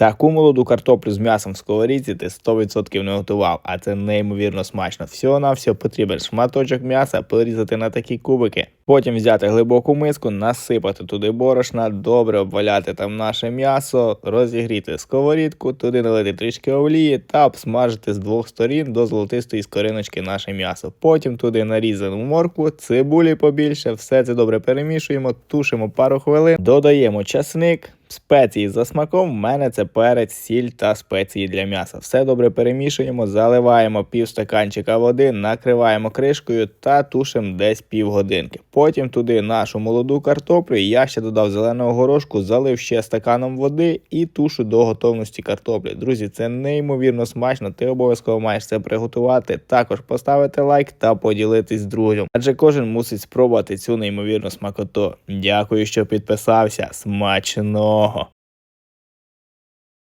Таку молоду картоплю з м'ясом в сковорідці ти 100% не готував, а це неймовірно смачно. Всього на все потрібен шматочок м'яса порізати на такі кубики. Потім взяти глибоку миску, насипати туди борошна, добре обваляти там наше м'ясо, розігріти сковорідку, туди налити трішки олії та обсмажити з двох сторін до золотистої скориночки наше м'ясо. Потім туди нарізану моркву, цибулі побільше, все це добре перемішуємо, тушимо пару хвилин, додаємо часник. Спеції за смаком, в мене це перець, сіль та спеції для м'яса. Все добре перемішуємо, заливаємо пів стаканчика води, накриваємо кришкою та тушимо десь півгодинки. Потім туди нашу молоду картоплю. Я ще додав зеленого горошку, залив ще стаканом води і тушу до готовності картоплі. Друзі, це неймовірно смачно. Ти обов'язково маєш це приготувати. Також поставити лайк та поділитись з другом. Адже кожен мусить спробувати цю неймовірну смакоту. Дякую, що підписався. Oh,